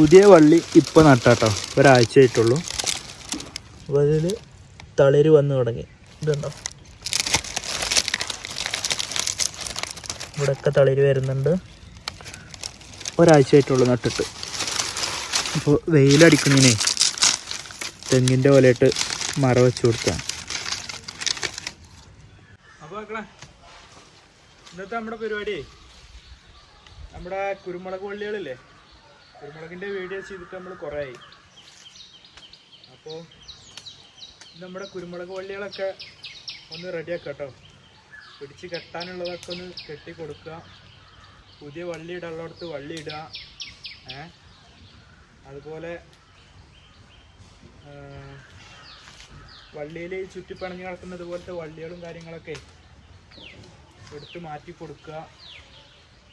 പുതിയ വള്ളി ഇപ്പോൾ നട്ടാട്ടോ. ഒരാഴ്ച ആയിട്ടുള്ളൂ അപ്പോൾ അതിൽ തളിര് വന്ന് തുടങ്ങി. ഇതുണ്ടോ? ഇവിടെയൊക്കെ തളിര് വരുന്നുണ്ട്. ഒരാഴ്ച ആയിട്ടുള്ളൂ നട്ടിട്ട്. അപ്പോൾ വെയിലടിക്കുന്നതിനെ തെങ്ങിന്റെ പോലെയിട്ട് മറ വെച്ച് അപ്പോൾ ഇന്നത്തെ നമ്മുടെ പരിപാടി. നമ്മുടെ കുരുമുളക് വള്ളികളില്ലേ? കുരുമുളകിന്റെ വീഡിയോ ചെയ്തിട്ട് നമ്മൾ കുറേ ആയി അപ്പോൾ നമ്മുടെ കുരുമുളക് വള്ളികളൊക്കെ ഒന്ന് റെഡിയാക്കട്ടോ കേട്ടോ. പിടിച്ച് കെട്ടാനുള്ളതൊക്കെ ഒന്ന് കെട്ടി കൊടുക്കുക. പുതിയ വള്ളി ഇടാനുള്ളിടത്ത് വള്ളി ഇടുക. ഏ? അതുപോലെ വള്ളിയിൽ ചുറ്റിപ്പണഞ്ഞ് കിടക്കുന്നത് പോലത്തെ വള്ളികളും കാര്യങ്ങളൊക്കെ എടുത്ത് മാറ്റി കൊടുക്കുക.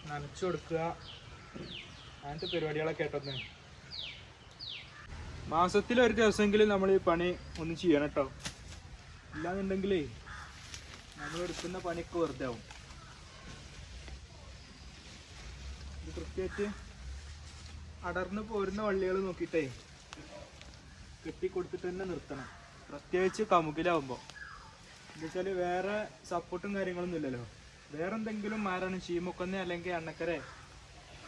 നനച്ചു കൊടുക്കുക. അങ്ങനത്തെ പരിപാടികളൊക്കെ ആയിട്ടൊന്ന് മാസത്തിൽ ഒരു ദിവസമെങ്കിലും നമ്മൾ ഈ പണി ഒന്ന് ചെയ്യണം കേട്ടോ ഇല്ലാന്നുണ്ടെങ്കിലേ നമ്മൾ എടുക്കുന്ന പണിയൊക്കെ വെറുതെ ആവും കൃത്യമായിട്ട് അടർന്ന് പോരുന്ന വള്ളികൾ നോക്കിയിട്ടേ കെട്ടി കൊടുത്തിട്ട് തന്നെ നിർത്തണം. പ്രത്യേകിച്ച് കമുകിലാവുമ്പോൾ എന്താ വെച്ചാൽ വേറെ സപ്പോർട്ടും കാര്യങ്ങളൊന്നും ഇല്ലല്ലോ. വേറെ എന്തെങ്കിലും ചീമൊക്കെ അല്ലെങ്കിൽ എണ്ണക്കര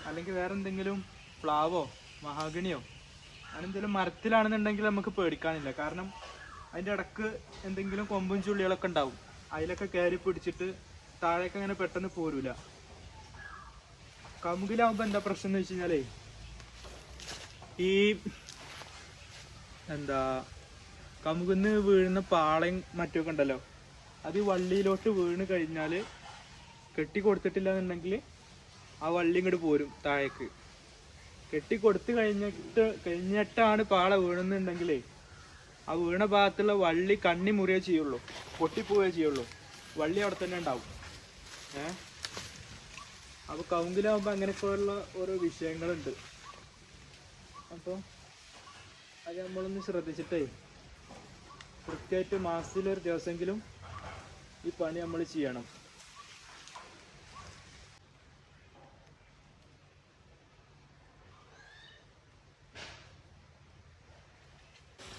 അല്ലെങ്കിൽ വേറെ എന്തെങ്കിലും പ്ലാവോ മഹാഗണിയോ അങ്ങനെ എന്തെങ്കിലും മരത്തിലാണെന്നുണ്ടെങ്കിൽ നമുക്ക് പേടിക്കാനില്ല. കാരണം അതിന്റെ ഇടയ്ക്ക് എന്തെങ്കിലും കൊമ്പും ചുള്ളികളൊക്കെ ഉണ്ടാവും. അതിലൊക്കെ കയറി പിടിച്ചിട്ട് താഴേക്ക് അങ്ങനെ പെട്ടെന്ന് പോരൂല. കമുകിലാവുമ്പോൾ എന്താ പ്രശ്നം എന്ന് വെച്ച് കഴിഞ്ഞാലേ ഈ എന്താ കമുകിന്ന് വീഴുന്ന പാളയും മറ്റൊക്കെ ഉണ്ടല്ലോ അത് വള്ളിയിലോട്ട് വീണ് കഴിഞ്ഞാൽ കെട്ടി കൊടുത്തിട്ടില്ല എന്നുണ്ടെങ്കിൽ ആ വള്ളി ഇങ്ങോട്ട് പോരും താഴേക്ക്. കെട്ടി കൊടുത്തു കഴിഞ്ഞിട്ട് കഴിഞ്ഞിട്ടാണ് പാള വീണെന്നുണ്ടെങ്കിലേ ആ വീണ ഭാഗത്തുള്ള വള്ളി കണ്ണി മുറിയേ ചെയ്യുള്ളൂ പൊട്ടിപ്പോവുകയേ ചെയ്യുള്ളൂ. വള്ളി അവിടെ തന്നെ ഉണ്ടാവും. ഏ? അപ്പോൾ കവുങ്കിലാവുമ്പോൾ അങ്ങനെയൊക്കെയുള്ള ഓരോ വിഷയങ്ങളുണ്ട്. അപ്പോൾ അത് നമ്മളൊന്ന് ശ്രദ്ധിച്ചിട്ടേ കൃത്യമായിട്ട് മാസത്തിലൊരു ദിവസമെങ്കിലും ഈ പണി നമ്മൾ ചെയ്യണം.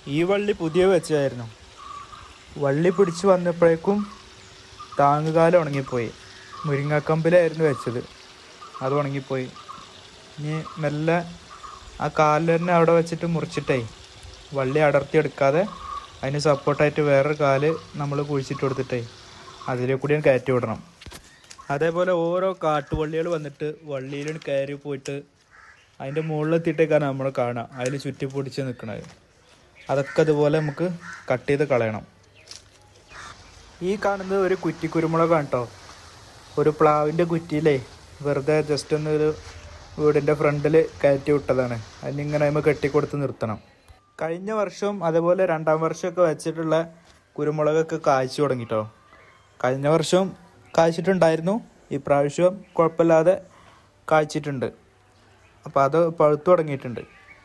ഈ വള്ളി പുതിയ വെച്ചായിരുന്നു. വള്ളി പിടിച്ചു വന്നപ്പോഴേക്കും താങ്ങുകാലം ഉണങ്ങിപ്പോയി. മുരിങ്ങക്കമ്പിലായിരുന്നു വെച്ചത്. അത് ഉണങ്ങിപ്പോയി. ഇനി മെല്ലെ ആ കാലിൽ തന്നെ അവിടെ വെച്ചിട്ട് മുറിച്ചിട്ടേ വള്ളി അടർത്തി എടുക്കാതെ അതിന് സപ്പോർട്ടായിട്ട് വേറൊരു കാൽ നമ്മൾ കുഴിച്ചിട്ട് കൊടുത്തിട്ടേ അതിലെ കൂടി കയറ്റി വിടണം. അതേപോലെ ഓരോ കാട്ടുവള്ളികൾ വന്നിട്ട് വള്ളിയിൽ കയറി പോയിട്ട് അതിന്റെ മുകളിലെത്തിയിട്ടേക്കാണ് നമ്മൾ കാണുക. അതിൽ ചുറ്റി പൊടിച്ച് നിൽക്കണത്. അതൊക്കെ അതുപോലെ നമുക്ക് കട്ട് ചെയ്ത് കളയണം. ഈ കാണുന്നത് ഒരു കുറ്റി കുരുമുളകാണ് കേട്ടോ ഒരു പ്ലാവിന്റെ കുറ്റിയിലേ വെറുതെ ജസ്റ്റ് ഒന്ന് ഒരു വീടിന്റെ ഫ്രണ്ടിൽ കയറ്റി വിട്ടതാണ്. അതിനിങ്ങനെ നമ്മൾ കെട്ടിക്കൊടുത്ത് നിർത്തണം. കഴിഞ്ഞ വർഷവും അതുപോലെ രണ്ടാം വർഷമൊക്കെ വെച്ചിട്ടുള്ള കുരുമുളകൊക്കെ കായ്ച്ചു തുടങ്ങിട്ടോ കഴിഞ്ഞ വർഷം കായ്ച്ചിട്ടുണ്ടായിരുന്നു. ഇപ്രാവശ്യം കുഴപ്പമില്ലാതെ കായ്ച്ചിട്ടുണ്ട്. അപ്പോൾ അത് പഴുത്തു തുടങ്ങിയിട്ടുണ്ട്.